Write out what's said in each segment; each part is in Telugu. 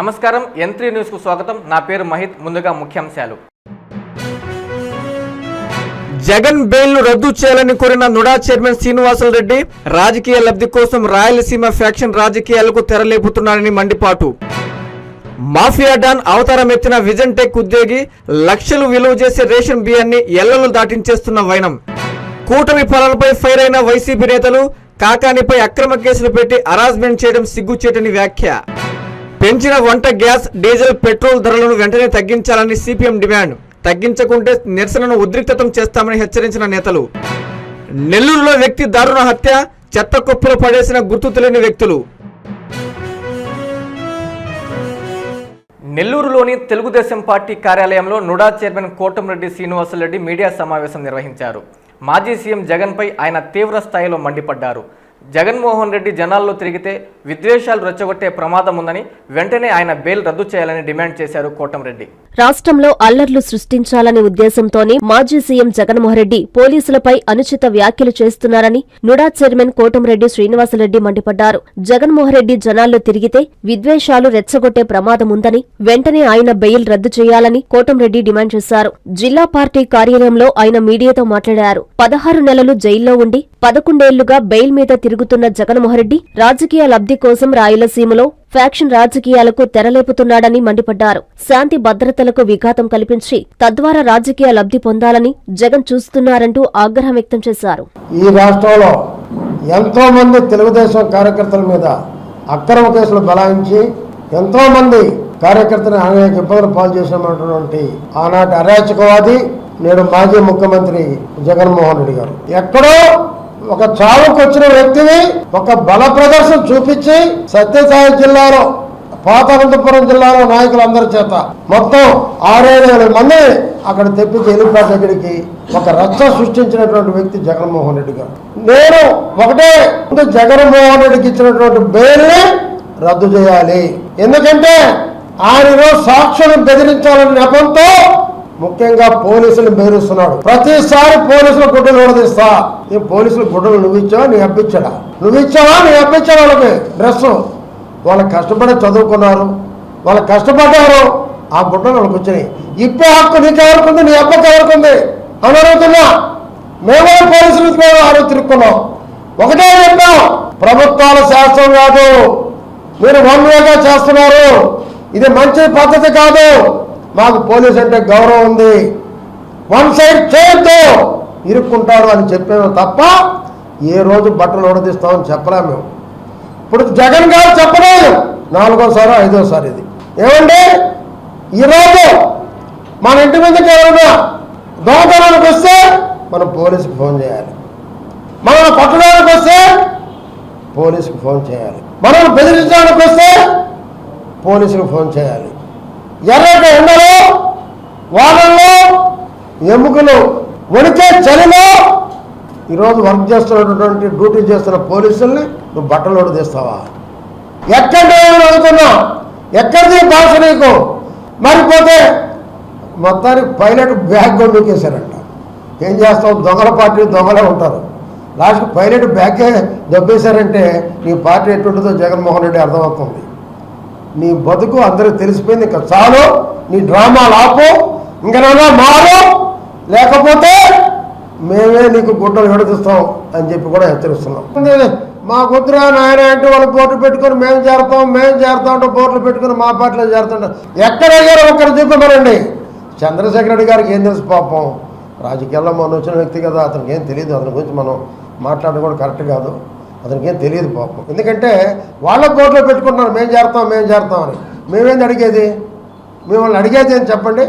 నమస్కారం ఎన్ న్యూస్ న్యూస్కు స్వాగతం. నా పేరు మహిత్ ముందుగా ముఖ్యాంశాలు. జగన్ బెయిల్ను రద్దు చేయాలని కోరిన నుడా చైర్మన్ శ్రీనివాసులు రెడ్డి రాజకీయ లబ్ధి కోసం రాయలసీమ ఫ్యాక్షన్ రాజకీయాలకు తెరలేపుతున్నారని మండిపాటు. మాఫియా డాన్ అవతారం ఎత్తిన విజన్ టెక్ ఉద్యోగి లక్షలు విలువ చేసే రేషన్ బియ్యాన్ని ఎల్లలు దాటించేస్తున్న వైనం. కూటమి పాలనపై ఫైర్ అయిన వైసీపీ నేతలు కాకానిపై అక్రమ కేసులు పెట్టి అరాజ్మెంట్ చేయడం సిగ్గుచేటని వ్యాఖ్య. పెంచిన వంట గ్యాస్ డీజిల్ పెట్రోల్ ధరలను వెంటనే తగ్గించాలని సిపిఎం డిమాండ్. తగ్గించకుంటే నిరసనను ఉద్రిక్తతం చేస్తామని హెచ్చరించిన నేతలు. నెల్లూరులో వ్యక్తి దారుణ హత్య చెత్త కుప్పలు పడేసిన గుర్తు తెలియని వ్యక్తులు. నెల్లూరులోని తెలుగుదేశం పార్టీ కార్యాలయంలో NUDA chairman Kotamreddy Srinivasa Reddy media సమావేశం నిర్వహించారు. మాజీ సీఎం జగన్పై ఆయన తీవ్ర స్థాయిలో మండిపడ్డారు. జగన్మోహన్ రెడ్డి జనాల్లో తిరిగితే విద్వేషాలు రెచ్చగొట్టే ప్రమాదం ఉందని వెంటనే ఆయన బెయిల్ రద్దు చేయాలని డిమాండ్ చేశారు కోటంరెడ్డి రాష్ట్రంలో అల్లర్లు సృష్టించాలనే ఉద్దేశంతోనే మాజీ సీఎం జగన్మోహన్రెడ్డి పోలీసులపై అనుచిత వ్యాఖ్యలు చేస్తున్నారని నుడా చైర్మన్ కోటంరెడ్డి శ్రీనివాసరెడ్డి మండిపడ్డారు. జగన్మోహన్ రెడ్డి జనాల్లో తిరిగితే విద్వేషాలు రెచ్చగొట్టే ప్రమాదం ఉందని వెంటనే ఆయన బెయిల్ రద్దు చేయాలని కోటంరెడ్డి డిమాండ్ చేశారు. జిల్లా పార్టీ కార్యాలయంలో ఆయన మీడియాతో మాట్లాడారు. పదహారు నెలలు జైల్లో ఉండి పదకొండేళ్ళుగా బెయిల్ మీద తిరుగుతున్న జగన్మోహన్రెడ్డి రాజకీయ లబ్ధి కోసం రాయలసీమలో ఫ్యాక్షన్ రాజకీయాలకు తెరలేపుతున్నాడని మండిపడ్డారు. శాంతి భద్రతలకు విఘాతం కల్పించి తద్వారా రాజకీయ లబ్ధి పొందాలని జగన్ చూస్తున్నారంటూ ఆగ్రహం వ్యక్తం చేశారు. ఈ రాష్ట్రంలో ఎంతో మంది తెలుగుదేశం కార్యకర్తల మీద అక్రమ కేసులు బలాయించి ఎంతో మంది కార్యకర్తలు అనేక ఇబ్బందులు పాలు చేసినటువంటి ఆనాటి అరాచకవాది నేడు మాజీ ముఖ్యమంత్రి జగన్మోహన్ రెడ్డి గారు. ఎక్కడో ఒక చావుకు వచ్చిన వ్యక్తిని ఒక బల ప్రదర్శన చూపించి సత్యసాయి జిల్లాలో పాతనంతపురం జిల్లాలో నాయకులందరి చేత మొత్తం ఆరేడు మంది అక్కడ తెప్పించి ఎలిపాట దగ్గరికి ఒక రచ్చ సృష్టించినటువంటి వ్యక్తి జగన్మోహన్ రెడ్డి గారు. నేను ఒకటే జగన్మోహన్ రెడ్డికి ఇచ్చినటువంటి బెయిల్ని రద్దు చేయాలి. ఎందుకంటే ఆయన సాక్షులను బెదిరించాలనే నెపంతో ముఖ్యంగా పోలీసులు బెదిరిస్తున్నాడు. ప్రతిసారి పోలీసులు గుడ్డలు ఓడదీస్తా ఈ పోలీసులు గుడ్డలు నువ్వు ఇచ్చావా నీ అప్పించడా? నువ్వు ఇచ్చావా నీ అప్పించా వాళ్ళకి? డ్రెస్ వాళ్ళు కష్టపడి చదువుకున్నారు. వాళ్ళు కష్టపడ్డారు. ఆ గుడ్డలు వాళ్ళకి వచ్చినాయి. ఇప్పే హక్కు నీకు ఎవరుకుంది నీ అబ్బకి ఎవరికి ఉంది? అని అడుగుతున్నా. మేమే పోలీసులు ఆరు ఆరో తిరుక్కున్నాం ఒకటే చెప్పాం. ప్రభుత్వాల శాస్త్రం కాదు. మీరు వన్ వేగా చేస్తున్నారు. ఇది మంచి పద్ధతి కాదు. మాకు పోలీస్ అంటే గౌరవం ఉంది. వన్ సైడ్ చేయొద్దు ఇరుక్కుంటారు అని చెప్పాము తప్ప ఏ రోజు బట్టలు ఉడదీస్తామని చెప్పలేము మేము. ఇప్పుడు జగన్ గారు చెప్పలేదు. నాలుగోసారి ఐదోసారి ఇది. ఏమండి? ఈరోజు మన ఇంటి మీదకి ఎవరైనా దొంగతనానికి వస్తే మనం పోలీసుకి ఫోన్ చేయాలి. మనల్ని పట్టడానికి వస్తే పోలీసుకి ఫోన్ చేయాలి. మనల్ని బెదిరించడానికి వస్తే పోలీసులకు ఫోన్ చేయాలి. ఎర్రటి ఎండలో వానల్లో ఎముకలు వణికే చలిలో ఈరోజు వర్క్ చేస్తున్నటువంటి డ్యూటీ చేస్తున్న పోలీసుల్ని నువ్వు బట్టలు తీస్తావా? ఎక్కడ అడుగుతున్నా ఎక్కడిది భాష నీకు? మరిపోతే మొత్తానికి పైలట్ బ్యాగ్ కూడా ఏం చేస్తాం దొంగల పార్టీ దొంగలే ఉంటారు. లాస్ట్ పైలట్ బ్యాగే దొబ్బేశారంటే నీ పార్టీ ఎటుంటుందో జగన్మోహన్ రెడ్డి అర్థమవుతుంది. నీ బతుకు అందరికి తెలిసిపోయింది ఇంకా చాలు. నీ డ్రామాలు ఆపు ఇంకనైనా మారు. లేకపోతే మేమే నీకు గుడ్డలు విడదీస్తాం అని చెప్పి కూడా హెచ్చరిస్తున్నాం. మా కుదురా నాయన అంటే వాళ్ళు బోర్డు పెట్టుకొని మేము చేరతాం మేము చేరుతాం అంటే బోర్డులు పెట్టుకొని మా పార్టీలో చేరుతుంటాం ఎక్కడ అయ్యారో ఒక్కరు చూపమనండి చంద్రశేఖర రెడ్డి గారికి ఏం తెలుసు పాపం? రాజకీయాల్లో మనం వచ్చిన వ్యక్తి కదా అతనికి ఏం తెలియదు. అతని గురించి మనం మాట్లాడడం కూడా కరెక్ట్ కాదు. అతనికి ఏం తెలియదు పాపం. ఎందుకంటే వాళ్ళ బోర్డులో పెట్టుకుంటున్నారు మేము చేరుతాం మేము చేరుతాం అని. మేమేంది అడిగేది? మిమ్మల్ని అడిగేది అని చెప్పండి?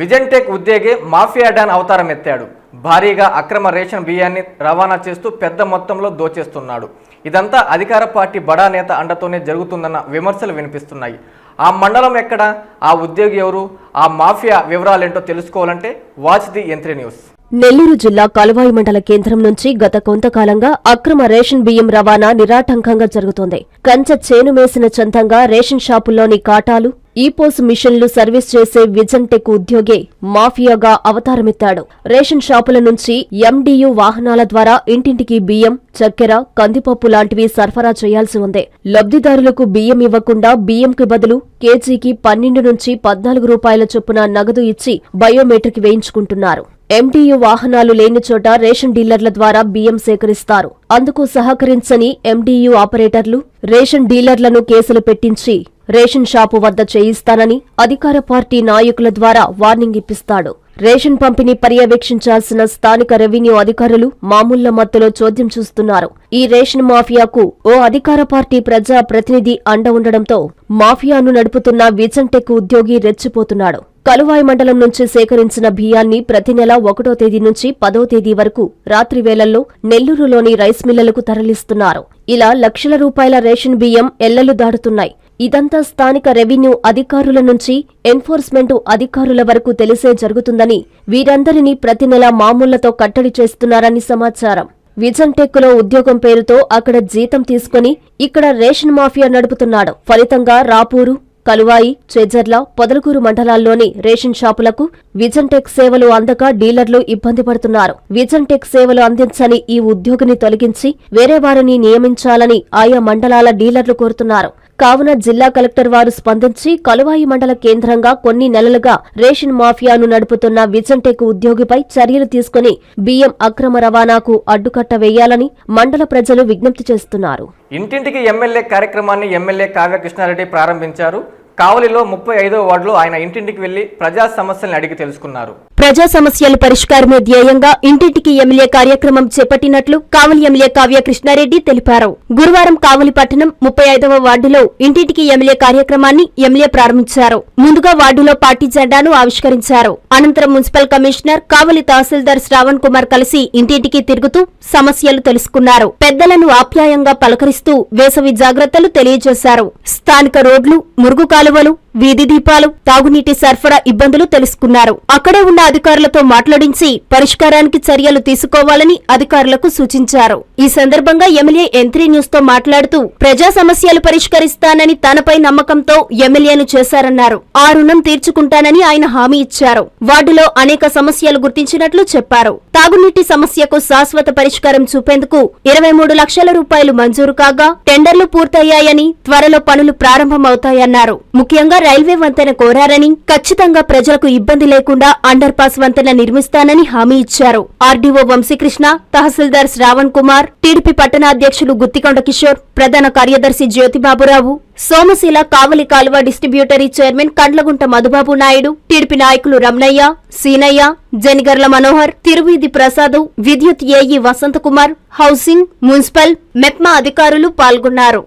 విజన్ టెక్ ఉద్యోగి మాఫియా డాన్ అవతారం ఎత్తాడు. భారీగా అక్రమ రేషన్ బియ్యాన్ని రవాణా చేస్తూ పెద్ద మొత్తంలో దోచేస్తున్నాడు. ఇదంతా అధికార పార్టీ బడా నేత అండతోనే జరుగుతుందన్న విమర్శలు వినిపిస్తున్నాయి. ఆ మండలం ఎక్కడ? ఆ ఉద్యోగి ఎవరు? ఆ మాఫియా వివరాలేంటో తెలుసుకోవాలంటే watch the M three news. Nellore జిల్లా కలువాయి మండల కేంద్రం నుంచి గత కొంతకాలంగా అక్రమ రేషన్ బియ్యం రవాణా నిరాటంకంగా జరుగుతోంది. కంచ చేను మేసిన చందంగా రేషన్ షాపుల్లోని కాటాలు ఈపోస్ మిషన్లు సర్వీస్ చేసే విజన్టెక్ ఉద్యోగి మాఫియాగా అవతారమెత్తాడు. రేషన్ షాపుల నుంచి ఎండియు వాహనాల ద్వారా ఇంటింటికి బియ్యం చక్కెర కందిపప్పు లాంటివి సరఫరా చేయాల్సి ఉంది. లబ్ధిదారులకు బియ్యం ఇవ్వకుండా బియ్యంకి బదులు కేజీకి పన్నెండు నుంచి పద్నాలుగు రూపాయల చొప్పున నగదు ఇచ్చి బయోమెట్రిక్ వేయించుకుంటున్నారు. ఎంటీయూ వాహనాలు లేని చోట రేషన్ డీలర్ల ద్వారా బియ్యం సేకరిస్తారు. అందుకు సహకరించని ఎంటీయూ ఆపరేటర్లు రేషన్ డీలర్లను కేసులు పెట్టించి రేషన్ షాపు వద్ద చేయిస్తానని అధికార పార్టీ నాయకుల ద్వారా వార్నింగ్ ఇప్పిస్తాడు. రేషన్ పంపిణీ పర్యవేక్షించాల్సిన స్థానిక రెవెన్యూ అధికారులు మామూళ్ళ మత్తులో చోద్యం చూస్తున్నారు. ఈ రేషన్ మాఫియాకు ఓ అధికార పార్టీ ప్రజా ప్రతినిధి అండ ఉండడంతో మాఫియాను నడుపుతున్న విజన్టెక్ ఉద్యోగి రెచ్చిపోతున్నాడు. కలువాయి మండలం నుంచి సేకరించిన బియ్యాన్ని ప్రతి నెల ఒకటో తేదీ నుంచి పదో తేదీ వరకు రాత్రి వేళల్లో నెల్లూరులోని రైస్ మిల్లలకు తరలిస్తున్నారు. ఇలా లక్షల రూపాయల రేషన్ బియ్యం ఎల్లలు దాటుతున్నాయి. ఇదంతా స్థానిక రెవెన్యూ అధికారుల నుంచి ఎన్ఫోర్స్మెంటు అధికారుల వరకు తెలిసే జరుగుతుందని వీరందరినీ ప్రతి నెల మామూళ్ళతో కట్టడి చేస్తున్నారని సమాచారం. విజన్టెక్కులో ఉద్యోగం పేరుతో అక్కడ జీతం తీసుకుని ఇక్కడ రేషన్ మాఫియా నడుపుతున్నాడు. ఫలితంగా రాపూరు కలువాయి చేజర్ల పొదలకూరు మండలాల్లోని రేషన్ షాపులకు విజన్టెక్ సేవలు అందక డీలర్లు ఇబ్బంది పడుతున్నారు. విజన్టెక్ సేవలు అందించని ఈ ఉద్యోగిని తొలగించి వేరే వారిని నియమించాలని ఆయా మండలాల డీలర్లు కోరుతున్నారు. కావున జిల్లా కలెక్టర్ వారు స్పందించి కలువాయి మండల కేంద్రంగా కొన్ని నెలలుగా రేషన్ మాఫియాను నడుపుతున్న విజన్టెక్ ఉద్యోగిపై చర్యలు తీసుకుని బియ్యం అక్రమ రవాణాకు అడ్డుకట్ట వేయాలని మండల ప్రజలు విజ్ఞప్తి చేస్తున్నారు. ఇంటింటికి ఎమ్మెల్యే కార్యక్రమాన్ని ఎమ్మెల్యే కావ్య కృష్ణారెడ్డి ప్రారంభించారు. కావలిలో ముప్పై ఐదో వార్డులో ఆయన ఇంటింటికి వెళ్ళి ప్రజా సమస్యలను అడిగి తెలుసుకున్నారు. ప్రజా సమస్యల పరిష్కారమే ధ్యేయంగా ఇంటింటికి ఎమ్మెల్యే కార్యక్రమం చేపట్టినట్లు కావలి ఎమ్మెల్యే కావ్య కృష్ణారెడ్డి తెలిపారు. గురువారం కావలి పట్టణం ముప్పై ఐదవ వార్డులో ఇంటింటికి ఎమ్మెల్యే కార్యక్రమాన్ని ఎమ్మెల్యే ప్రారంభించారు. ముందుగా వార్డులో పార్టీ జెండాను ఆవిష్కరించారు. అనంతరం మున్సిపల్ కమిషనర్ కావలి తహసీల్దార్ శ్రావణ్ కుమార్ కలిసి ఇంటింటికి తిరుగుతూ సమస్యలు తెలుసుకున్నారు. పెద్దలను ఆప్యాయంగా పలకరిస్తూ వేసవి జాగ్రత్తలు తెలియజేశారు. స్థానిక రోడ్లు మురుగు కాలువలు వీధి దీపాలు తాగునీటి సరఫరా ఇబ్బందులు తెలుసుకున్నారు. అక్కడే ఉన్న అధికారులతో మాట్లాడించి పరిష్కారానికి చర్యలు తీసుకోవాలని అధికారులకు సూచించారు. ఈ సందర్భంగా ఎమ్మెల్యే ఎంత్రీ న్యూస్తో మాట్లాడుతూ ప్రజా సమస్యలు పరిష్కరిస్తానని తనపై నమ్మకంతో ఎమ్మెల్యేను చేశారన్నారు. ఆ రుణం తీర్చుకుంటానని ఆయన హామీ ఇచ్చారు. వార్డులో అనేక సమస్యలు గుర్తించినట్లు చెప్పారు. తాగునీటి సమస్యకు శాశ్వత పరిష్కారం చూపేందుకు ఇరవై మూడు లక్షల రూపాయలు మంజూరు కాగా టెండర్లు పూర్తయ్యాయని త్వరలో పనులు ప్రారంభమవుతాయన్నారు. ముఖ్యంగా రైల్వే వంతెన కోరారని ఖచ్చితంగా ప్రజలకు ఇబ్బంది లేకుండా అండర్ పాస్ వంతెన నిర్మిస్తానని హామీ ఇచ్చారు. ఆర్డీఓ వంశీకృష్ణ తహసీల్దార్ శ్రావణ్ కుమార్ టీడీపీ పట్టణాధ్యక్షులు గుత్తికొండ కిషోర్ ప్రధాన కార్యదర్శి జ్యోతిబాబురావు సోమశీల కావలి కాలువ distributary chairman Kandlagunta Madhubabu Naidu TDP నాయకులు రమణయ్య సీనయ్య జనిగర్ల మనోహర్ తిరువీధి ప్రసాద్ విద్యుత్ AE Vasanthakumar housing municipal MEPMA అధికారులు పాల్గొన్నారు.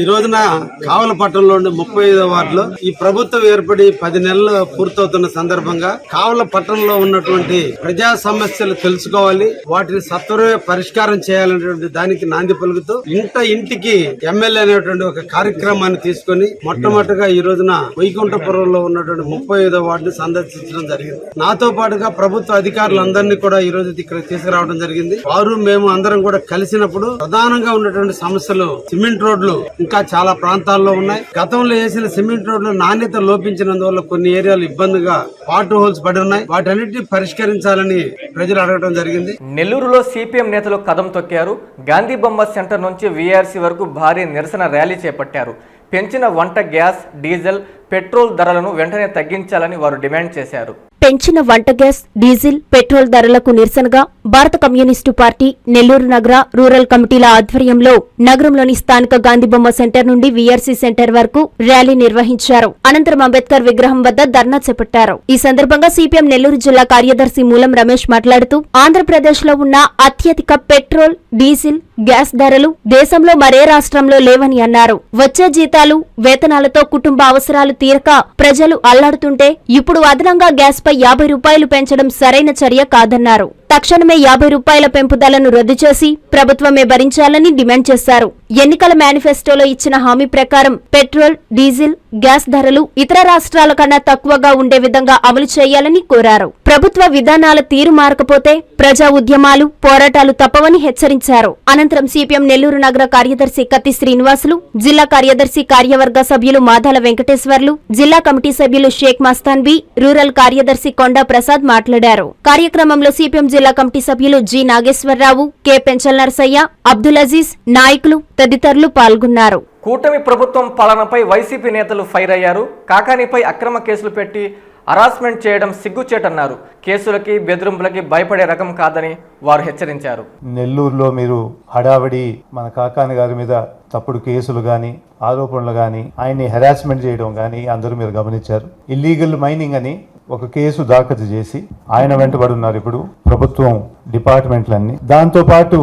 ఈ రోజున కావలపట్నంలో ముప్పై ఐదో వార్డులో ఈ ప్రభుత్వం ఏర్పడి పది నెలలు పూర్తవుతున్న సందర్భంగా కావల పట్టణంలో ఉన్నటువంటి ప్రజా సమస్యలు తెలుసుకోవాలి వాటిని సత్వరమే పరిష్కారం చేయాలనేటువంటి దానికి నాంది పలుకుతూ ఇంట ఇంటికి ఎమ్మెల్యే అనేటువంటి ఒక కార్యక్రమాన్ని తీసుకొని మొట్టమొదటిగా ఈ రోజున వైకుంఠపురంలో ఉన్నటువంటి ముప్పై ఐదో వార్డుని సందర్శించడం జరిగింది. నాతో పాటుగా ప్రభుత్వ అధికారులందరినీ కూడా ఈ రోజు ఇక్కడ తీసుకురావడం జరిగింది. వారు మేము అందరం కూడా కలిసినప్పుడు ప్రధానంగా ఉన్నటువంటి సమస్యలు సిమెంట్ రోడ్లు ఇంకా చాలా ప్రాంతాల్లో ఉన్నాయి. గతంలో వేసిన సిమెంట్ రోడ్లు నాణ్యత లోపించినందువల్ల కొన్ని ఏరియాలు ఇబ్బందిగా వాటర్ హోల్స్ పడి ఉన్నాయి. వాటన్నిటిని పరిష్కరించాలని ప్రజలు అడగడం జరిగింది. నెల్లూరులో సిపిఎం నేతలు కదం తొక్కారు. గాంధీ బొమ్మ సెంటర్ నుంచి వీఆర్సీ వరకు భారీ నిరసన ర్యాలీ చేపట్టారు. పెంచిన వంట గ్యాస్ డీజిల్ పెట్రోల్ ధరలను వెంటనే తగ్గించాలని వారు డిమాండ్ చేశారు. పెంచిన వంట గ్యాస్ డీజిల్ పెట్రోల్ ధరలకు నిరసనగా భారత కమ్యూనిస్టు పార్టీ నెల్లూరు నగర రూరల్ కమిటీల ఆధ్వర్యంలో నగరంలోని స్థానిక గాంధీబొమ్మ సెంటర్ నుండి వీఆర్సీ సెంటర్ వరకు ర్యాలీ నిర్వహించారు. అనంతరం అంబేద్కర్ విగ్రహం వద్ద ధర్నా చేపట్టారు. ఈ సందర్భంగా సిపిఎం నెల్లూరు జిల్లా కార్యదర్శి మూలం రమేష్ మాట్లాడుతూ ఆంధ్రప్రదేశ్లో ఉన్న అత్యధిక పెట్రోల్ డీజిల్ గ్యాస్ ధరలు దేశంలో మరే రాష్ట్రంలో లేవని అన్నారు. వచ్చే జీతాలు వేతనాలతో కుటుంబ అవసరాలు తీరక ప్రజలు అల్లాడుతుంటే ఇప్పుడు అదనంగా గ్యాస్ యాభై రూపాయలు పెంచడం సరైన చర్య కాదన్నారు. తక్షణమే యాభై రూపాయల పెంపుదలను రద్దు చేసి ప్రభుత్వమే భరించాలని డిమాండ్ చేశారు. ఎన్నికల మేనిఫెస్టోలో ఇచ్చిన హామీ ప్రకారం పెట్రోల్ డీజిల్ గ్యాస్ ధరలు ఇతర రాష్ట్రాల కన్నా తక్కువగా ఉండే విధంగా అమలు చేయాలని కోరారు. ప్రభుత్వ విధానాల తీరు మారకపోతే ప్రజా ఉద్యమాలు పోరాటాలు తప్పవని హెచ్చరించారు. అనంతరం సిపిఎం నెల్లూరు నగర కార్యదర్శి కత్తి శ్రీనివాసులు జిల్లా కార్యదర్శి కార్యవర్గ సభ్యులు మాదాల వెంకటేశ్వర్లు జిల్లా కమిటీ సభ్యులు షేక్ మస్తాన్వి రూరల్ కార్యదర్శి కొండా ప్రసాద్ మాట్లాడారు. కార్యక్రమంలో సిపిఎం జిల్లా కమిటీ సభ్యులు జి నాగేశ్వరరావు కె పెంచల్ నరసయ్య అబ్దుల్ అజీజ్ నాయకులు తదితరులు పాల్గొన్నారు. కూటమి ప్రభుత్వం పాలనపై వైసీపీ నేతలు ఫైర్ అయ్యారు. కాకానీపై అక్రమ కేసులు పెట్టి హరాస్మెంట్ చేయడం సిగ్గుచేటన్నారు. కేసులకి బెదిరింపులకి భయపడే రకం కాదని వారు హెచ్చరించారు. నెల్లూరులో మీరు హడావిడి మన కాకాని గారి మీద తప్పుడు కేసులు కానీ ఆరోపణలు కానీ ఆయన్ని హెరాస్మెంట్ చేయడం కానీ అందరూ మీరు గమనించారు. ఇల్లీగల్ మైనింగ్ అని ఒక కేసు దాఖలు చేసి ఆయన వెంటబడి ఉన్నారు ఇప్పుడు ప్రభుత్వం డిపార్ట్మెంట్లన్నీ. దాంతో పాటు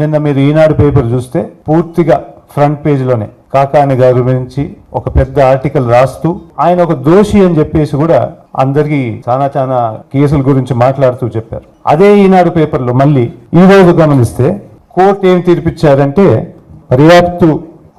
నిన్న మీరు ఈనాడు పేపర్ చూస్తే పూర్తిగా ఫ్రంట్ పేజీలోనే కాకాని గారి గురించి ఒక పెద్ద ఆర్టికల్ రాస్తూ ఆయన ఒక దోషి అని చెప్పేసి కూడా అందరికీ చాలా చాలా కేసుల గురించి మాట్లాడుతూ చెప్పారు. అదే ఈనాడు పేపర్లో మళ్ళీ ఈ రోజు గమనిస్తే కోర్టు ఏం తీర్పిచ్చారంటే పర్యాప్తు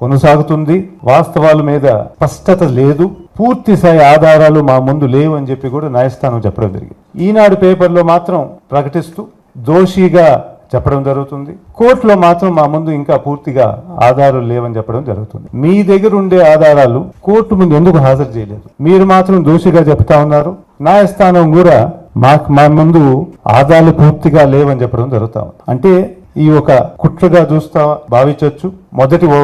కొనసాగుతుంది వాస్తవాల మీద స్పష్టత లేదు పూర్తి స్థాయి ఆధారాలు మా ముందు లేవు అని చెప్పి కూడా న్యాయస్థానం చెప్పడం జరిగింది. ఈనాడు పేపర్లో మాత్రం ప్రకటిస్తూ దోషిగా చెప్పడం జరుగుతుంది. కోర్టులో మాత్రం మా ముందు ఇంకా పూర్తిగా ఆధారాలు లేవని చెప్పడం జరుగుతుంది. మీ దగ్గర ఉండే ఆధారాలు కోర్టు ముందు ఎందుకు హాజరు చేయలేదు? మీరు మాత్రం దోషిగా చెప్తా ఉన్నారు. న్యాయస్థానం కూడా మాకు మా ముందు ఆధారాలు పూర్తిగా లేవని చెప్పడం జరుగుతాం అంటే ఈ ఒక కుట్రగా చూస్తా భావించవచ్చు. మొదటి ఓ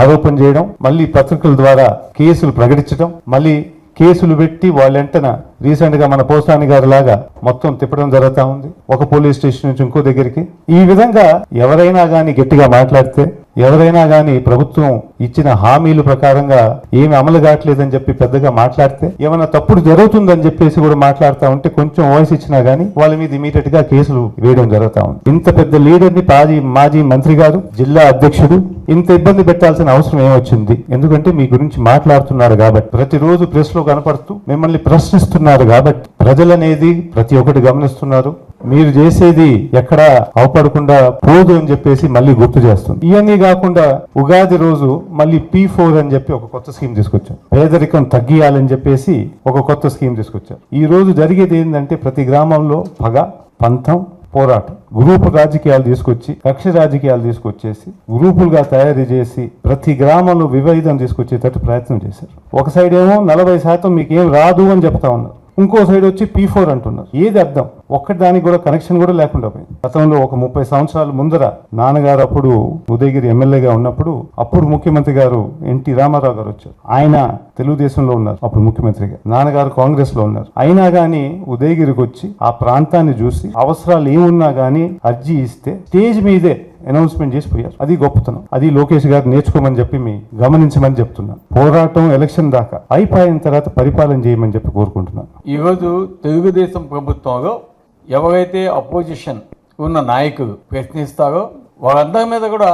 ఆరోపణ చేయడం మళ్ళీ పత్రికల ద్వారా కేసులు ప్రకటించడం మళ్ళీ కేసులు పెట్టి వాళ్ళెంటన రీసెంట్గా మన పోసాని గారి లాగా మొత్తం తిప్పడం జరుగుతూ ఉంది. ఒక పోలీస్ స్టేషన్ నుంచి ఇంకో దగ్గరికి. ఈ విధంగా ఎవరైనా గాని గట్టిగా మాట్లాడితే ఎవరైనా గాని ప్రభుత్వం ఇచ్చిన హామీల ప్రకారంగా ఏమి అమలు కావట్లేదని చెప్పి పెద్దగా మాట్లాడితే ఏమైనా తప్పుడు జరుగుతుందని చెప్పేసి కూడా మాట్లాడుతూ ఉంటే కొంచెం వాయిస్ ఇచ్చినా కానీ వాళ్ళ మీద ఇమీడియట్గా కేసులు వేయడం జరుగుతూ ఉంది. ఇంత పెద్ద లీడర్ని మాజీ మాజీ మంత్రి గారు జిల్లా అధ్యక్షుడు ఇంత ఇబ్బంది పెట్టాల్సిన అవసరం ఏమొచ్చింది? ఎందుకంటే మీ గురించి మాట్లాడుతున్నారు కాబట్టి. ప్రతిరోజు ప్రెస్లో కనపడుతూ మిమ్మల్ని ప్రశ్నిస్తున్నారు కాబట్టి. ప్రజలనేది ప్రతి ఒక్కటి గమనిస్తున్నారు. మీరు చేసేది ఎక్కడ అవపడకుండా పోదు అని చెప్పేసి మళ్ళీ గుర్తు చేస్తుంది. ఇవన్నీ కాకుండా ఉగాది రోజు మళ్ళీ పీ ఫోర్ అని చెప్పి ఒక కొత్త స్కీమ్ తీసుకొచ్చాం. పేదరికం తగ్గియాలని చెప్పేసి ఒక కొత్త స్కీమ్ తీసుకొచ్చాం. ఈ రోజు జరిగేది ఏంటంటే ప్రతి గ్రామంలో పగ పంతం పోరాటం. గ్రూపు రాజకీయాలు తీసుకొచ్చి కక్ష రాజకీయాలు తీసుకొచ్చేసి గ్రూపులుగా తయారు చేసి ప్రతి గ్రామంలో విభేదం తీసుకొచ్చేటట్టు ప్రయత్నం చేశారు. ఒక సైడ్ ఏమో నలభై శాతం మీకు ఏం రాదు అని చెప్తా ఉన్నారు. ఇంకో సైడ్ వచ్చి పీ ఫోర్ అంటున్నారు. ఏది అర్థం? ఒక్కటి దానికి కూడా కనెక్షన్ కూడా లేకుండా పోయింది. గతంలో ఒక ముప్పై సంవత్సరాల ముందర నాన్నగారు అప్పుడు ఉదయగిరి ఎమ్మెల్యేగా ఉన్నప్పుడు అప్పుడు ముఖ్యమంత్రి గారు ఎన్టీ రామారావు గారు వచ్చారు. ఆయన తెలుగుదేశంలో ఉన్నారు అప్పుడు ముఖ్యమంత్రిగా. నాన్నగారు కాంగ్రెస్లో ఉన్నారు. అయినా గానీ ఉదయగిరికి వచ్చి ఆ ప్రాంతాన్ని చూసి అవసరాలు ఏమున్నా గానీ అర్జీ ఇస్తే స్టేజ్ మీదే అనౌన్స్మెంట్ చేసి పోయారు. అది గొప్పతనం. అది లోకేష్ గారు నేర్చుకోమని చెప్పి మీ గమనించమని చెప్తున్నాను పోరాటం ఎలక్షన్ దాకా అయిపోయిన తర్వాత పరిపాలన చేయమని చెప్పి కోరుకుంటున్నాను ఈరోజు తెలుగుదేశం ప్రభుత్వంలో ఎవరైతే అపోజిషన్ ఉన్న నాయకులు ప్రశ్నిస్తారో వాళ్ళందరి మీద కూడా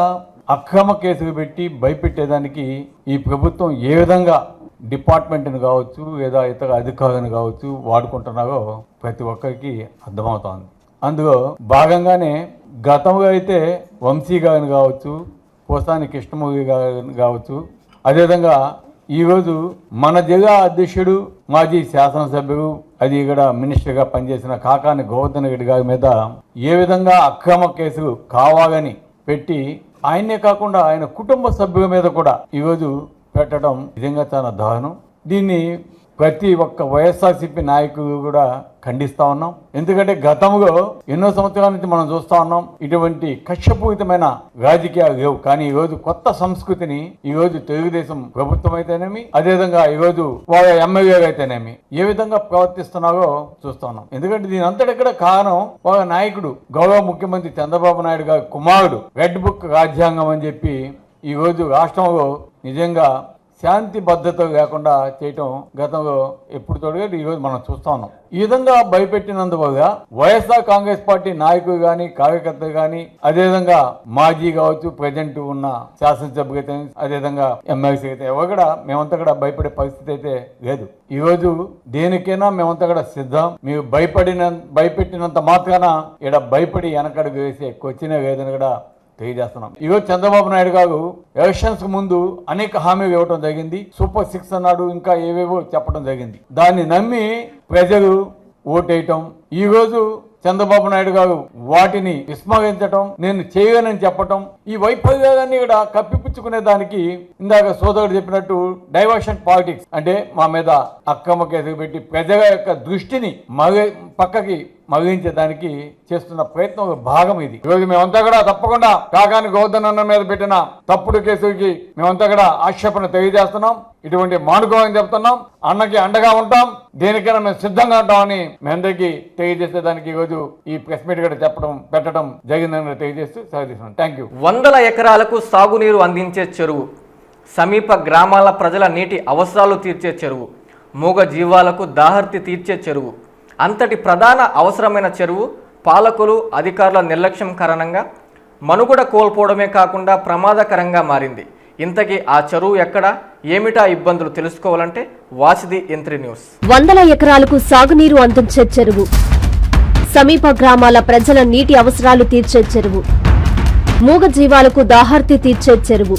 అక్రమ కేసులు పెట్టి భయపెట్టేదానికి ఈ ప్రభుత్వం ఏ విధంగా డిపార్ట్మెంట్ని కావచ్చు లేదా ఇతర అధికారులను కావచ్చు వాడుకుంటున్నారో ప్రతి ఒక్కరికి అర్థమవుతోంది. అందులో భాగంగానే గతంలో అయితే వంశీ గారిని కావచ్చు పోసాని కృష్ణమూర్తి గారిని కావచ్చు అదేవిధంగా ఈరోజు మన జిల్లా అధ్యక్షుడు మాజీ శాసనసభ్యుడు అది ఇక్కడ మినిస్టర్గా పనిచేసిన కాకాని గోవర్ధన్ రెడ్డి గారి మీద ఏ విధంగా అక్రమ కేసులు కావాలని పెట్టి ఆయనే కాకుండా ఆయన కుటుంబ సభ్యుల మీద కూడా ఈరోజు పెట్టడం నిజంగా చాలా దారుణం. దీన్ని ప్రతి ఒక్క వైఎస్ఆర్సీపీ నాయకుడు కూడా ఖండిస్తా ఉన్నాం. ఎందుకంటే గతంలో ఎన్నో సంవత్సరాల నుంచి మనం చూస్తా ఉన్నాం ఇటువంటి కక్షపూరితమైన రాజకీయాలు లేవు. కానీ ఈ రోజు కొత్త సంస్కృతిని ఈ రోజు తెలుగుదేశం ప్రభుత్వం అయితేనేమి అదేవిధంగా ఈ రోజు వాళ్ళ ఎమ్మెల్యే అయితేనేమి ఏ విధంగా ప్రవర్తిస్తున్నారో చూస్తా ఉన్నాం. ఎందుకంటే దీని అంతటిక్కడ కారణం వాళ్ళ నాయకుడు గౌరవ ముఖ్యమంత్రి చంద్రబాబు నాయుడు గారి కుమారుడు రెడ్ బుక్ రాజ్యాంగం అని చెప్పి ఈ రోజు రాష్ట్రంలో నిజంగా శాంతి భద్రత లేకుండా చేయటం గతంలో ఎప్పుడు తోడుగా ఈరోజు మనం చూస్తా ఉన్నాం. ఈ విధంగా భయపెట్టినందువల్ల వైఎస్ఆర్ కాంగ్రెస్ పార్టీ నాయకులు కానీ కార్యకర్తలు కానీ అదేవిధంగా మాజీ కావచ్చు ప్రజెంట్ ఉన్న శాసనసభ్యులు అయితే అదేవిధంగా ఎమ్మెల్సీ అయితే ఎవరు కూడా మేమంతా కూడా భయపడే పరిస్థితి అయితే లేదు. ఈ రోజు దేనికైనా మేమంతా కూడా సిద్ధం. మీరు భయపడిన భయపెట్టినంత మాత్రాన ఇక్కడ భయపడి వెనకడుగు వేసే క్వశ్చనే లేదని కూడా తెలియజేస్తున్నాం. ఈరోజు చంద్రబాబు నాయుడు గారు ఎలక్షన్స్ ముందు అనేక హామీలు ఇవ్వడం జరిగింది. సూపర్ సిక్స్ అన్నాడు ఇంకా ఏవేవో చెప్పడం జరిగింది. దాన్ని నమ్మి ప్రజలు ఓటేయటం. ఈరోజు చంద్రబాబు నాయుడు గారు వాటిని విస్మరించటం నేను చేయనని చెప్పటం ఈ వైఫల్యాలన్నీ కూడా కప్పిపుచ్చుకునే దానికి ఇందాక సోదరుడు చెప్పినట్టు డైవర్షన్ పాలిటిక్స్ అంటే మా మీద అక్రమ కేసులు పెట్టి ప్రజల యొక్క దృష్టిని మగ పక్కకి మగిలించేదానికి చేస్తున్న ప్రయత్నం ఒక భాగం ఇది. ఈరోజు మేమంతా కూడా తప్పకుండా కాకాని అన్న మీద పెట్టిన తప్పుడు కేసులకి మేమంతా కూడా ఆక్షేపణ తెలియజేస్తున్నాం. ఇటువంటి మానుకోవాలని చెప్తున్నాం. అన్నకి అండగా ఉంటాం. దేనికైనా మేము సిద్ధంగా ఉంటామని మీ అందరికీ తెలియజేసేదానికి ఈరోజు ఈ ప్రెస్ మీట్ కూడా చెప్పడం పెట్టడం జరిగిందని తెలియజేస్తూ సెలవు థ్యాంక్ యూ వందల ఎకరాలకు సాగునీరు అందించే చెరువు సమీప గ్రామాల ప్రజల నీటి అవసరాలు తీర్చే చెరువు మూగ జీవాలకు దాహర్తి తీర్చే చెరువు అంతటి ప్రధాన అవసరమైన చెరువు పాలకులు అధికారుల నిర్లక్ష్యం కారణంగా మనుగడ కోల్పోవడమే కాకుండా ప్రమాదకరంగా మారింది. ఇంతకీ ఆ చెరువు ఎక్కడ? ఏమిటా ఇబ్బందులు తెలుసుకోవాలంటే వాసిది ఎంత్రి న్యూస్. వందల ఎకరాలకు సాగునీరు అందించే చెరువు. సమీప గ్రామాల ప్రజల నీటి అవసరాలు తీర్చే చెరువు. మూగ జీవాలకు దాహార్తి తీర్చే చెరువు.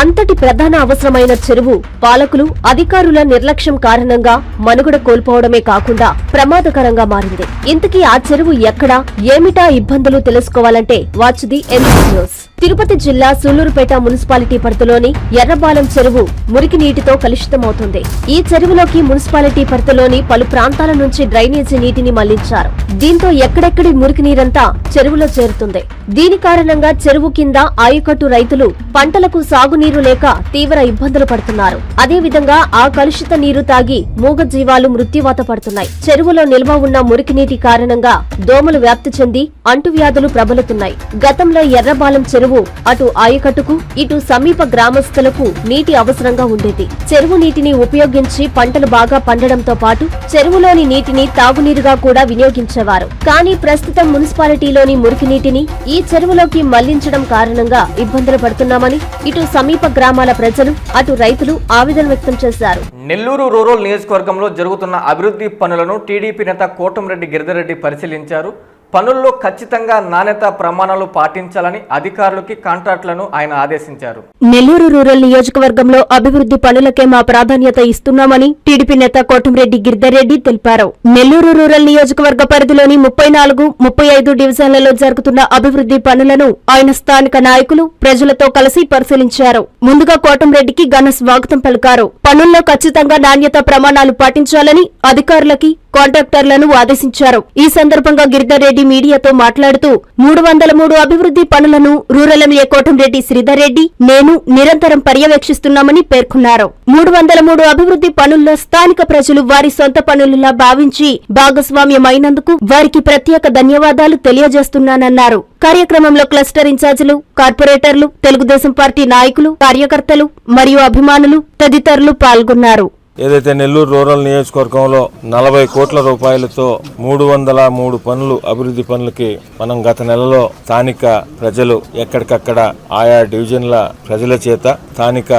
అంతటి ప్రధాన అవసరమైన చెరువు పాలకులు అధికారుల నిర్లక్ష్యం కారణంగా మనుగడ కోల్పోవడమే కాకుండా ప్రమాదకరంగా మారింది. ఇంతకీ ఆ చెరువు ఎక్కడా? ఏమిటా ఇబ్బందులు తెలుసుకోవాలంటే watch the NC news. Tirupati జిల్లా సూళ్ళూరుపేట మున్సిపాలిటీ పరిధిలోని ఎర్రబాలెం చెరువు మురికి నీటితో కలుషితమవుతుంది. ఈ చెరువులోకి మున్సిపాలిటీ పరిధిలోని పలు ప్రాంతాల నుంచి డ్రైనేజీ నీటిని మళ్ళించారు. దీంతో ఎక్కడెక్కడి మురికి నీరంతా చెరువులో చేరుతుంది. దీని కారణంగా చెరువు కింద ఆయుకట్టు రైతులు పంటలకు సాగునీరు లేక తీవ్ర ఇబ్బందులు పడుతున్నారు. అదేవిధంగా ఆ కలుషిత నీరు తాగి మూగ జీవాలు మృత్యువాత పడుతున్నాయి. చెరువులో నిల్వ ఉన్న మురికి నీటి కారణంగా దోమలు వ్యాప్తి చెంది అంటువ్యాధులు ప్రబలుతున్నాయి. గతంలో ఎర్రబాలెం చెరువు అటు ఆయకట్టుకు ఇటు సమీప గ్రామస్తులకు నీటి అవసరంగా ఉండేది. చెరువు నీటిని ఉపయోగించి పంటలు బాగా పండడంతో పాటు చెరువులోని నీటిని తాగునీరుగా కూడా వినియోగించేవారు. కానీ ప్రస్తుతం మున్సిపాలిటీలోని మురికి నీటిని ఈ చెరువులోకి మళ్ళించడం కారణంగా ఇబ్బందులు పడుతున్నామని ఇటు సమీప గ్రామాల ప్రజలు అటు రైతులు ఆవేదన వ్యక్తం చేశారు. నెల్లూరు రూరల్ నియోజకవర్గంలో జరుగుతున్న అభివృద్ధి పనులను టీడీపీ నేత కోటంరెడ్డి గిరిధరెడ్డి పరిశీలించారు. పనుల్లో ఖచ్చితంగా నాణ్యత ప్రమాణాలు పాటించాలని అధికారులకి కాంట్రాక్టులను ఆయన ఆదేశించారు. నెల్లూరు రూరల్ నియోజకవర్గంలో అభివృద్ధి పనులకే మా ప్రాధాన్యత ఇస్తున్నామని టీడీపీ నేత కోటంరెడ్డి గిరిధర్రెడ్డి తెలిపారు. నెల్లూరు రూరల్ నియోజకవర్గ పరిధిలోని ముప్పై నాలుగు ముప్పై ఐదు డివిజన్లలో జరుగుతున్న అభివృద్ధి పనులను ఆయన స్థానిక నాయకులు ప్రజలతో కలిసి పరిశీలించారు. ముందుగా కోటంరెడ్డికి ఘన స్వాగతం పలికారు. పనుల్లో ఖచ్చితంగా నాణ్యత ప్రమాణాలు పాటించాలని అధికారులకి కాంట్రాక్టర్లను ఆదేశించారు. ఈ సందర్భంగా గిరిధర్రెడ్డి మీడియాతో మాట్లాడుతూ మూడు వందల మూడు అభివృద్ధి పనులను రూరల్ ఎమ్మెల్యే కోటంరెడ్డి శ్రీధర్ రెడ్డి నేను నిరంతరం పర్యవేక్షిస్తున్నామని పేర్కొన్నారు. మూడు వందల మూడు అభివృద్ధి పనుల్లో స్థానిక ప్రజలు వారి సొంత పనులలా భావించి భాగస్వామ్యమైనందుకు వారికి ప్రత్యేక ధన్యవాదాలు తెలియజేస్తున్నానన్నారు. కార్యక్రమంలో క్లస్టర్ ఇన్ఛార్జీలు కార్పొరేటర్లు తెలుగుదేశం పార్టీ నాయకులు కార్యకర్తలు మరియు అభిమానులు తదితరులు పాల్గొన్నారు. ఏదైతే నెల్లూరు రూరల్ నియోజకవర్గంలో నలభై కోట్ల రూపాయలతో మూడు వందల మూడు పనులు అభివృద్ధి పనులకి మనం గత నెలలో స్థానిక ప్రజలు ఎక్కడికక్కడ ఆయా డివిజన్ల ప్రజల చేత స్థానిక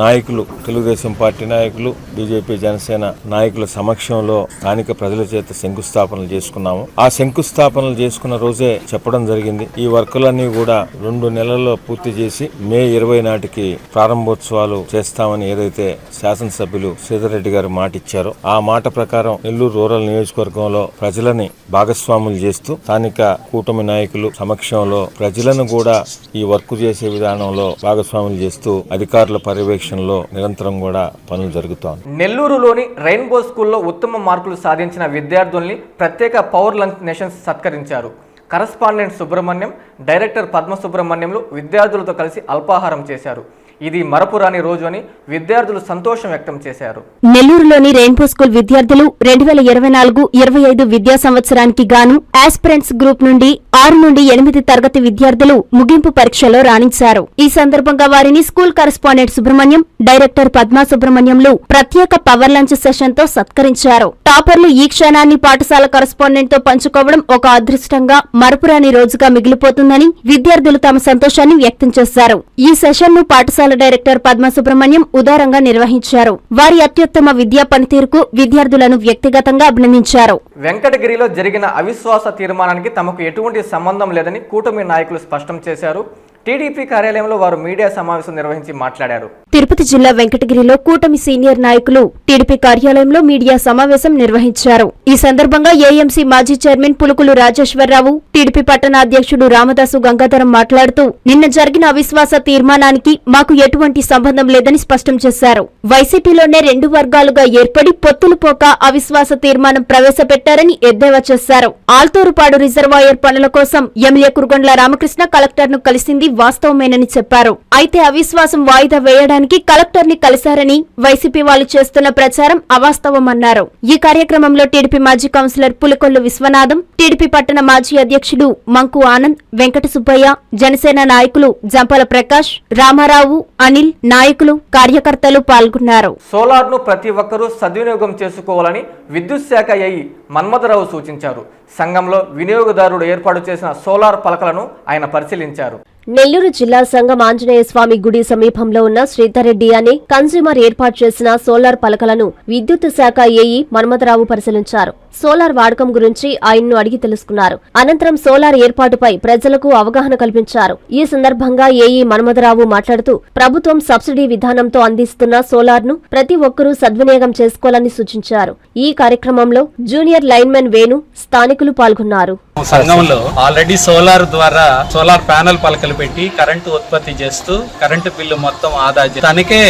నాయకులు తెలుగుదేశం పార్టీ నాయకులు బీజేపీ జనసేన నాయకుల సమక్షంలో స్థానిక ప్రజల చేత శంకుస్థాపనలు చేసుకున్నాము. ఆ శంకుస్థాపనలు చేసుకున్న రోజే చెప్పడం జరిగింది. ఈ వర్కులన్నీ కూడా రెండు నెలల్లో పూర్తి చేసి మే ఇరవై నాటికి ప్రారంభోత్సవాలు చేస్తామని ఏదైతే శాసనసభ్యులు శ్రీధర్రెడ్డి గారు మాట ఇచ్చారో. ఆ మాట ప్రకారం నెల్లూరు రూరల్ నియోజకవర్గంలో ప్రజలని భాగస్వాములు చేస్తూ స్థానిక కూటమి నాయకులు సమక్షంలో ప్రజలను కూడా ఈ వర్క్ చేసే విధానంలో భాగస్వాములు చేస్తూ అధికారుల పర్యవేక్షణలో నిరంతరం కూడా పనులు జరుగుతోంది. నెల్లూరులోని రెయిన్బో స్కూల్లో ఉత్తమ మార్కులు సాధించిన విద్యార్థుల్ని ప్రత్యేక పవర్ లంచ్ నేషన్స్ సత్కరించారు. కరస్పాండెంట్ సుబ్రహ్మణ్యం డైరెక్టర్ పద్మ సుబ్రహ్మణ్యంలు విద్యార్థులతో కలిసి అల్పాహారం చేశారు. ఇది మరపురాని రోజు అని విద్యార్థులు సంతోషం వ్యక్తం చేశారు. నెల్లూరులోని రెయిన్బో స్కూల్ విద్యార్థులు రెండు వేల ఇరవై నాలుగు ఇరవై ఐదు విద్యా సంవత్సరానికి గాను ఆస్పిరెంట్స్ గ్రూప్ నుండి ఆరు నుండి ఎనిమిది తరగతి విద్యార్థులు ముగింపు పరీక్షలో రాణించారు. ఈ సందర్భంగా వారిని school correspondent Subrahmanyam director Padma సుబ్రహ్మణ్యంలు ప్రత్యేక పవర్ లంచ్ సెషన్తో సత్కరించారు. టాపర్లు ఈ క్షణాన్ని పాఠశాల కరెస్పాండెంట్తో పంచుకోవడం ఒక అదృష్టంగా మరపురాని రోజుగా మిగిలిపోతుందని విద్యార్థులు తమ సంతోషాన్ని వ్యక్తం చేశారు. ఈ సెషన్ను పాఠశాల డైరెక్టర్ పద్మ సుబ్రహ్మణ్యం ఉదారంగా నిర్వహించారు. వారి అత్యుత్తమ విద్యా పనితీరుకు విద్యార్థులను వ్యక్తిగతంగా అభినందించారు. వెంకటగిరిలో జరిగిన అవిశ్వాస తీర్మానానికి తమకు ఎటువంటి సంబంధం లేదని కూటమి నాయకులు స్పష్టం చేశారు. టీడీపీ కార్యాలయంలో వారు మీడియా సమావేశం నిర్వహించి మాట్లాడారు. తిరుపతి జిల్లా వెంకటగిరిలో కూటమి సీనియర్ నాయకులు టీడీపీ కార్యాలయంలో మీడియా సమావేశం నిర్వహించారు. ఈ సందర్భంగా ఏఎంసీ మాజీ చైర్మన్ పులుకులు రాజేశ్వరరావు టీడీపీ పట్టణ అధ్యక్షుడు రామదాసు గంగాధరం మాట్లాడుతూ నిన్న జరిగిన అవిశ్వాస తీర్మానానికి మాకు ఎటువంటి సంబంధం లేదని స్పష్టం చేశారు. వైసీపీలోనే రెండు వర్గాలుగా ఏర్పడి పొత్తులు పోక అవిశ్వాస తీర్మానం ప్రవేశపెట్టారని ఎద్దేవా చేశారు. ఆల్తూరుపాడు రిజర్వాయర్ పనుల కోసం ఎమ్మెల్యే కురుగొండ్ల రామకృష్ణ కలెక్టర్ను కలిసింది వాస్తవమేనని చెప్పారు. అయితే అవిశ్వాసం వాయిదా వేయడానికి కలెక్టర్ని కలిశారని వైసీపీ వాళ్ళు చేస్తున్న ప్రచారం అవాస్తవమన్నారు. ఈ కార్యక్రమంలో టీడీపీ మాజీ కౌన్సిలర్ పులికొల్లు విశ్వనాథం టీడీపీ పట్టణ మాజీ అధ్యక్షుడు మంకు ఆనంద్ వెంకట సుబ్బయ్య జనసేన నాయకులు జంపల ప్రకాష్ రామారావు అనిల్ నాయకులు కార్యకర్తలు పాల్గొన్నారు. సోలార్ను ప్రతి ఒక్కరూ సద్వినియోగం చేసుకోవాలని విద్యుత్ శాఖ అయి మన్మథరావు సూచించారు. సంఘంలో వినియోగదారుడు ఏర్పాటు చేసిన సోలార్ పలకలను ఆయన పరిశీలించారు. నెల్లూరు జిల్లా సంఘం ఆంజనేయ స్వామి గుడి సమీపంలో ఉన్న శ్రీధర్రెడ్డి అనే కన్స్యూమర్ ఏర్పాటు చేసిన సోలార్ పలకలను విద్యుత్ శాఖ ఏఈ మన్మథరావు పరిశీలించారు. సోలార్ వాడకం గురించి ఆయన్ను అడిగి తెలుసుకున్నారు. అనంతరం సోలార్ ఏర్పాటుపై ప్రజలకు అవగాహన కల్పించారు. ఈ సందర్భంగా ఏఈ మన్మధరావు మాట్లాడుతూ ప్రభుత్వం సబ్సిడీ విధానంతో అందిస్తున్న సోలార్ను ప్రతి ఒక్కరూ సద్వినియోగం చేసుకోవాలని సూచించారు. ఈ కార్యక్రమంలో జూనియర్ లైన్మెన్ వేణు స్థానికులు పాల్గొన్నారు. సంఘంలో ఆల్రెడీ సోలార్ ద్వారా సోలార్ ప్యానెల్ పలకలు పెట్టి కరెంటు ఉత్పత్తి చేస్తూ కరెంటు బిల్లు మొత్తం ఆదా తనకే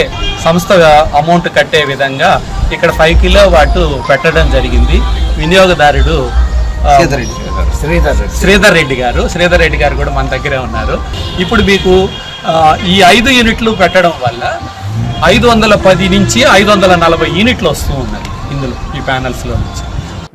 సంస్థ అమౌంట్ కట్టే విధంగా ఇక్కడ ఫైవ్ కిలో వాటు పెట్టడం జరిగింది. వినియోగదారుడు ఆ, శ్రీధర్ రెడ్డి. గారు. శ్రీధర్ రెడ్డి గారు కూడా మన దగ్గరే ఉన్నారు. ఇప్పుడు మీకు ఈ ఐదు యూనిట్లు పెట్టడం వల్ల ఐదు వందల పది నుంచి ఐదు వందల నలభై యూనిట్లు వస్తూ ఉన్నాయి ఇందులో ఈ ప్యానల్స్లో నుంచి.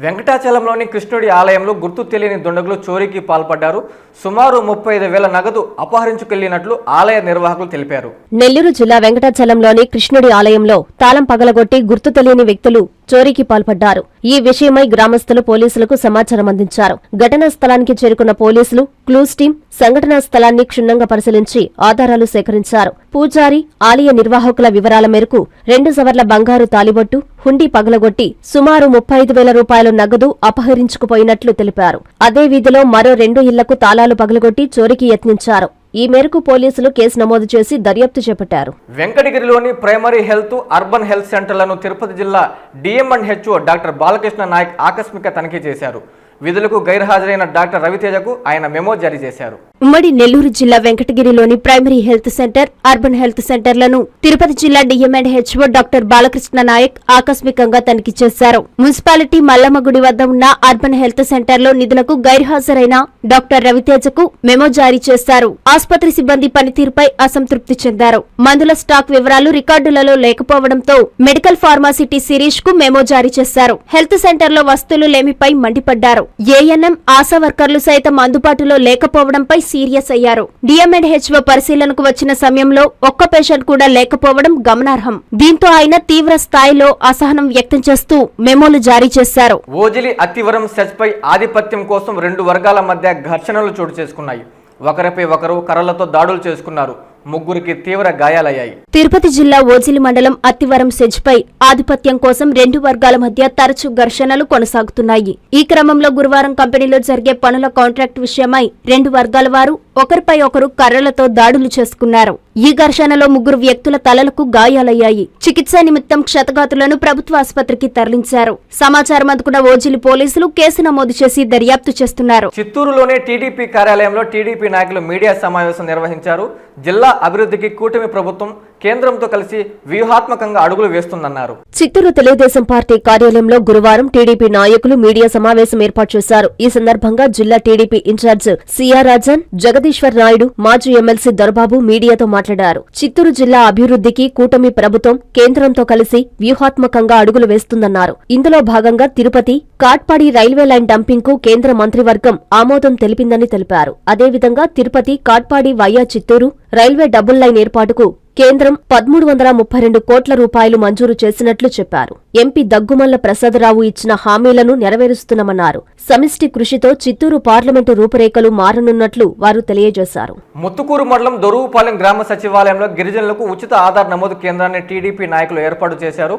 వెంకటాచలంలోని కృష్ణుడి ఆలయంలో గుర్తు తెలియని దుండగులు చోరీకి పాల్పడ్డారు. సుమారు ముప్పై ఐదు వేల నగదు అపహరించుకెళ్ళినట్లు ఆలయ నిర్వాహకులు తెలిపారు. నెల్లూరు జిల్లా వెంకటాచలంలోని కృష్ణుడి ఆలయంలో తాళం పగలగొట్టి గుర్తు తెలియని వ్యక్తులు చోరీకి పాల్పడ్డారు. ఈ విషయమై గ్రామస్తులు పోలీసులకు సమాచారం అందించారు. ఘటనా స్థలానికి చేరుకున్న పోలీసులు క్లూస్ టీం సంఘటనా స్థలాన్ని క్షుణ్ణంగా పరిశీలించి ఆధారాలు సేకరించారు. పూజారి ఆలయ నిర్వాహకుల వివరాల మేరకు రెండు సవర్ల బంగారు తాలిబొట్టు హుండీ పగలగొట్టి సుమారు ముప్పై ఐదు వేల రూపాయల నగదు అపహరించుకుపోయినట్లు తెలిపారు. అదే వీధిలో మరో రెండు ఇళ్ళకు తాళాలు పగలగొట్టి చోరీకి యత్నించారు. ఈ మేరకు పోలీసులు కేసు నమోదు చేసి దర్యాప్తు చేపట్టారు. వెంకటగిరిలోని ప్రైమరీ హెల్త్ అర్బన్ హెల్త్ సెంటర్లను తిరుపతి జిల్లా DM and HO doctor Balakrishna Naik ఆకస్మిక తనిఖీ చేశారు. విధులకు గైర్హాజరైన డాక్టర్ రవితేజకు ఆయన మెమో జారీ చేశారు. ఉమ్మడి నెల్లూరు జిల్లా వెంకటగిరిలోని primary health centre urban health సెంటర్లను Tirupati జిల్లా DM and HO doctor Balakrishna Naik ఆకస్మికంగా తనిఖీ చేశారు. మున్సిపాలిటీ మల్లమ్మగుడి వద్ద ఉన్న అర్బన్ హెల్త్ సెంటర్లో నిధులకు గైర్హాజరైన డాక్టర్ రవితేజకు మెమో జారీ చేశారు. ఆసుపత్రి సిబ్బంది పనితీరుపై అసంతృప్తి చెందారు. మందుల స్టాక్ వివరాలు రికార్డులలో లేకపోవడంతో మెడికల్ ఫార్మాసిటీ శిరీష్కు మెమో జారీ చేశారు. హెల్త్ సెంటర్లో వస్తువులు లేమిపై మండిపడ్డారు. ఏఎన్ఎం ఆశా వర్కర్లు సైతం అందుబాటులో లేకపోవడంపై సీరియస్ అయ్యారు. డిఎంఎడ్ హెచ్ఓ పరిశీలనకు వచ్చిన సమయంలో ఒక్క పేషెంట్ కూడా లేకపోవడం గమనార్హం. దీంతో ఆయన తీవ్ర స్థాయిలో అసహనం వ్యక్తం చేస్తూ మెమోలు జారీ చేశారు. ఓజిలి అతివరం సెచ్పై ఆధిపత్యం కోసం రెండు వర్గాల మధ్య ఘర్షణలు చోటు చేసుకున్నాయి. ఒకరిపై ఒకరు కర్రలతో దాడులు చేసుకున్నారు. ముగ్గురికి తీవ్ర గాయాలయ్యాయి. తిరుపతి జిల్లా ఓజిలి మండలం అత్తివరం సెజ్పై ఆధిపత్యం కోసం రెండు వర్గాల మధ్య తరచూ ఘర్షణలు కొనసాగుతున్నాయి. ఈ క్రమంలో గురువారం కంపెనీలో జరిగే పనుల కాంట్రాక్ట్ విషయమై రెండు వర్గాల వారు ఒకరిపై ఒకరు కర్రలతో దాడులు చేసుకున్నారు. ఈ ఘర్షణలో ముగ్గురు వ్యక్తుల తలలకు గాయాలయ్యాయి. చికిత్స నిమిత్తం క్షతగాతులను ప్రభుత్వ ఆసుపత్రికి తరలించారు. సమాచారం అందుకున్న ఓజిలి పోలీసులు కేసు నమోదు చేసి దర్యాప్తు చేస్తున్నారు. చిత్తూరులోని టీడీపీ కార్యాలయంలో టీడీపీ నాయకులు మీడియా సమావేశం నిర్వహించారు. జిల్లా అభివృద్ధికి కూటమి ప్రభుత్వం కేంద్రంతో కలిసి వ్యూహాత్మకంగా అడుగులు వేస్తుందన్నారు. చిత్తూరు తెలుగుదేశం పార్టీ కార్యాలయంలో గురువారం టీడీపీ నాయకులు మీడియా సమావేశం ఏర్పాటు చేశారు. ఈ సందర్భంగా జిల్లా TDP in charge CR Rajan Jagadeeswar Naidu మాజీ ఎమ్మెల్సీ దొరబాబు మీడియాతో మాట్లాడారు. చిత్తూరు జిల్లా అభివృద్ధికి కూటమి ప్రభుత్వం కేంద్రంతో కలిసి వ్యూహాత్మకంగా అడుగులు వేస్తుందన్నారు. ఇందులో భాగంగా తిరుపతి కాట్పాడి రైల్వే లైన్ డంపింగ్కు కేంద్ర మంత్రివర్గం ఆమోదం తెలిపిందని తెలిపారు. అదేవిధంగా Tirupati Katpadi via Chittoor railway double line ఏర్పాటుకు కేంద్రం పదమూడు వందల ముప్పై రెండు కోట్ల రూపాయలు మంజూరు చేసినట్లు చెప్పారు. ఎంపీ దగ్గుమల్ల ప్రసాదరావు ఇచ్చిన హామీలను నెరవేరుస్తున్నామన్నారు. సమిష్టి కృషితో చిత్తూరు పార్లమెంటు రూపురేఖలు మారనున్నట్లు వారు తెలియజేశారు. ముత్తుకూరు మండలం దొరువుపాలెం గ్రామ సచివాలయంలో గిరిజనులకు ఉచిత ఆధార్ నమోదు కేంద్రాన్ని టీడీపీ నాయకులు ఏర్పాటు చేశారు.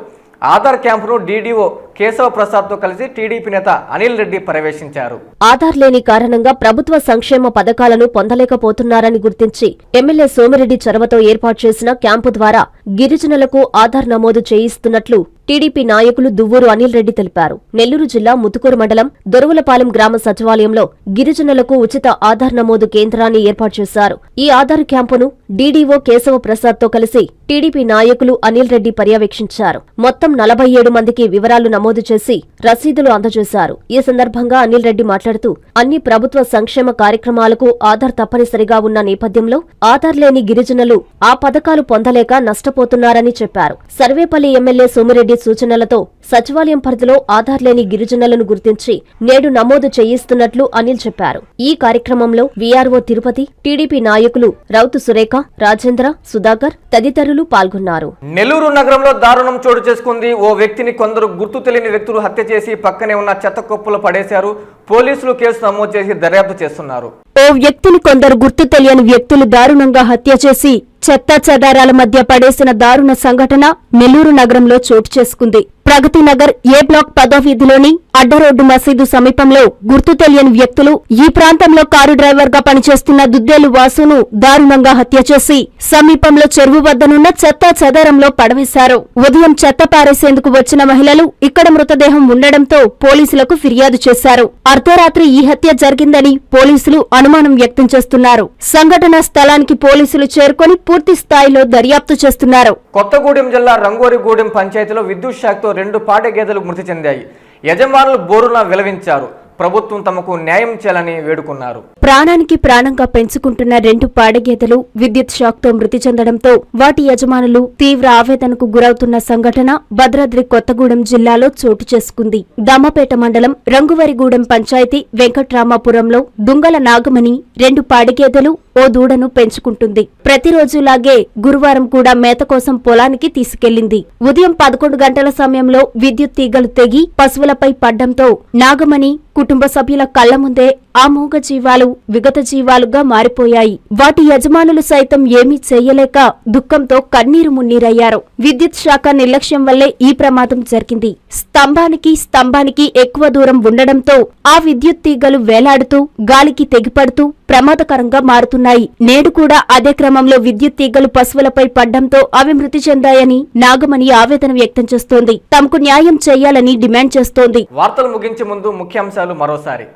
ఆధార్ క్యాంపును డీడీఓ కేశవ ప్రసాద్తో కలిసి టీడీపీ నేత అనిల్ రెడ్డి పర్యవేక్షించారు ఆధార్ లేని కారణంగా ప్రభుత్వ సంక్షేమ పథకాలను పొందలేకపోతున్నారని గుర్తించి ఎమ్మెల్యే సోమిరెడ్డి చొరవతో ఏర్పాటు చేసిన క్యాంపు ద్వారా గిరిజనులకు ఆధార్ నమోదు చేయిస్తున్నట్లు టీడీపీ నాయకులు దువ్వూరు అనిల్ రెడ్డి తెలిపారు. నెల్లూరు జిల్లా ముతుకూరు మండలం దొరువులపాలెం గ్రామ సచివాలయంలో గిరిజనులకు ఉచిత ఆధార్ నమోదు కేంద్రాన్ని ఏర్పాటు చేశారు. ఈ ఆధార్ క్యాంపును డీడీఓ కేశవ ప్రసాద్తో కలిసి టీడీపీ నాయకులు అనిల్ రెడ్డి పర్యవేక్షించారు. మొత్తం నలభై ఏడు మందికి వివరాలు నమోదు చేసి రసీదులు అందజేశారు. ఈ సందర్భంగా అనిల్ రెడ్డి మాట్లాడుతూ అన్ని ప్రభుత్వ సంక్షేమ కార్యక్రమాలకు ఆధార్ తప్పనిసరిగా ఉన్న నేపథ్యంలో ఆధార్ లేని గిరిజనులు ఆ పథకాలు పొందలేక నష్టపోతున్నారని చెప్పారు. సర్వేపల్లి ఎమ్మెల్యే సోమిరెడ్డి సూచనలతో సచివాలయం పరిధిలో ఆధార్ లేని గిరిజనులను గుర్తించి నేడు నమోదు చేయిస్తున్నట్లు అనిల్ చెప్పారు. ఈ కార్యక్రమంలో వీఆర్ఓ తిరుపతి టీడీపీ నాయకులు రౌతు సురేఖ రాజేంద్ర సుధాకర్ తదితరులు పాల్గొన్నారు. నెల్లూరు నగరంలో దారుణం చోటు చేసుకుంది ఓ వ్యక్తిని కొందరు గుర్తు తెలియని వ్యక్తులు హత్య చేసి పక్కనే ఉన్న చెత్త కుప్పలు పడేశారు. పోలీసులు కేసు నమోదు చేసి దర్యాప్తు చేస్తున్నారు. ఓ వ్యక్తిని కొందరు గుర్తు తెలియని వ్యక్తులు దారుణంగా హత్య చేసి చెత్త చెదారాల మధ్య పడేసిన దారుణ సంఘటన నెల్లూరు నగరంలో చోటు చేసుకుంది. ప్రగతి నగర్ ఏ బ్లాక్ పదో వీధిలోని అడ్డరోడ్డు మసీదు సమీపంలో గుర్తు తెలియని వ్యక్తులు ఈ ప్రాంతంలో కారు డ్రైవర్గా పనిచేస్తున్న దుద్దేలు వాసును దారుణంగా హత్య చేసి సమీపంలో చెరువు వద్దనున్న చెత్త చెదారంలో పడవేశారు. ఉదయం చెత్త పారేసేందుకు వచ్చిన మహిళలు ఇక్కడ మృతదేహం ఉండడంతో పోలీసులకు ఫిర్యాదు చేశారు. అర్ధరాత్రి ఈ హత్య జరిగిందని పోలీసులు అనుమానం వ్యక్తం చేస్తున్నారు. సంఘటనా స్థలానికి పోలీసులు చేరుకొని పూర్తి స్థాయిలో దర్యాప్తు చేస్తున్నారు. కొత్తగూడెం జిల్లా రంగోరిగూడెం పంచాయతీలో విద్యుత్ శాఖతో రెండు పాడే గేదెలు మృతి చెందాయి. యజమానులు బోరున విలవించారు. ప్రభుత్వం తమకు న్యాయం చేయాలని వేడుకున్నారు. ప్రాణానికి ప్రాణంగా పెంచుకుంటున్న రెండు పాడగేదెలు విద్యుత్ షాక్తో మృతి చెందడంతో వాటి యజమానులు తీవ్ర ఆవేదనకు గురవుతున్న సంఘటన భద్రాద్రి కొత్తగూడెం జిల్లాలో చోటు చేసుకుంది. దమ్మపేట మండలం రంగువరిగూడెం పంచాయతీ వెంకట్రామాపురంలో దుంగల నాగమణి రెండు పాడగేదెలు ఓ దూడను పెంచుకుంటుంది. ప్రతిరోజులాగే గురువారం కూడా మేత కోసం పొలానికి తీసుకెళ్ళింది ఉదయం పదకొండు గంటల సమయంలో విద్యుత్ తీగలు తెగి పశువులపై పడ్డంతో నాగమణి కుటుంబ సభ్యుల కళ్ళ ముందే ఆ మూగ జీవాలు విగత జీవాలుగా మారిపోయాయి. వాటి యజమానులు సైతం ఏమీ చేయలేక దుఃఖంతో కన్నీరు మున్నీరయ్యారు. విద్యుత్ శాఖ నిర్లక్ష్యం వల్లే ఈ ప్రమాదం జరిగింది. స్తంభానికి స్తంభానికి ఎక్కువ దూరం ఉండడంతో ఆ విద్యుత్ తీగలు వేలాడుతూ గాలికి తెగిపడుతూ ప్రమాదకరంగా మారుతున్నాయి. నేడు కూడా అదే క్రమంలో విద్యుత్ తీగలు పశువులపై పడ్డంతో అవి మృతి చెందాయని నాగమణి ఆవేదన వ్యక్తం చేస్తోంది. తమకు న్యాయం చేయాలని డిమాండ్ చేస్తోంది. వార్తలు ముగించే ముందు ముఖ్యాంశాలు మరోసారి.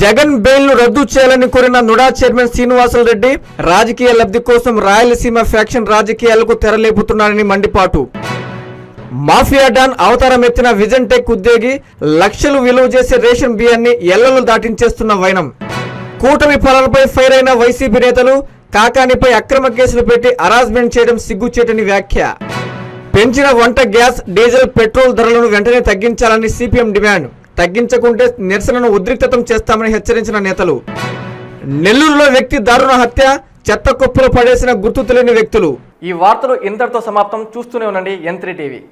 జగన్ బెయిల్ను రద్దు చేయాలని కోరిన నుడా చైర్మన్ శ్రీనివాసులు రెడ్డి రాజకీయ లబ్ధి కోసం రాయలసీమ ఫ్యాక్షన్ రాజకీయాలకు తెరలేపుతున్నారని మండిపాటు. మాఫియా డాన్ అవతారం ఎత్తిన విజన్ టెక్ ఉద్యోగి లక్షలు విలువ చేసే రేషన్ బియ్యాన్ని ఎల్లలు దాటించేస్తున్న వైనం. కూటమి పాలనపై ఫైర్ అయిన వైసీపీ నేతలు కాకానిపై అక్రమ కేసులు పెట్టి అరాజ్మెంట్ చేయడం సిగ్గుచేటని వ్యాఖ్య. పెంచిన వంట గ్యాస్ డీజిల్ పెట్రోల్ ధరలను వెంటనే తగ్గించాలని సిపిఎం డిమాండ్. తగ్గించకుంటే నిరసనను ఉద్రిక్తతం చేస్తామని హెచ్చరించిన నేతలు. నెల్లూరులో వ్యక్తి దారుణ హత్య చెత్త కుప్పలు పడేసిన గుర్తు తెలియని వ్యక్తులు. ఈ వార్తలు ఇంతటితో సమాప్తం. చూస్తూనే ఉండండి ఎన్ టీవీ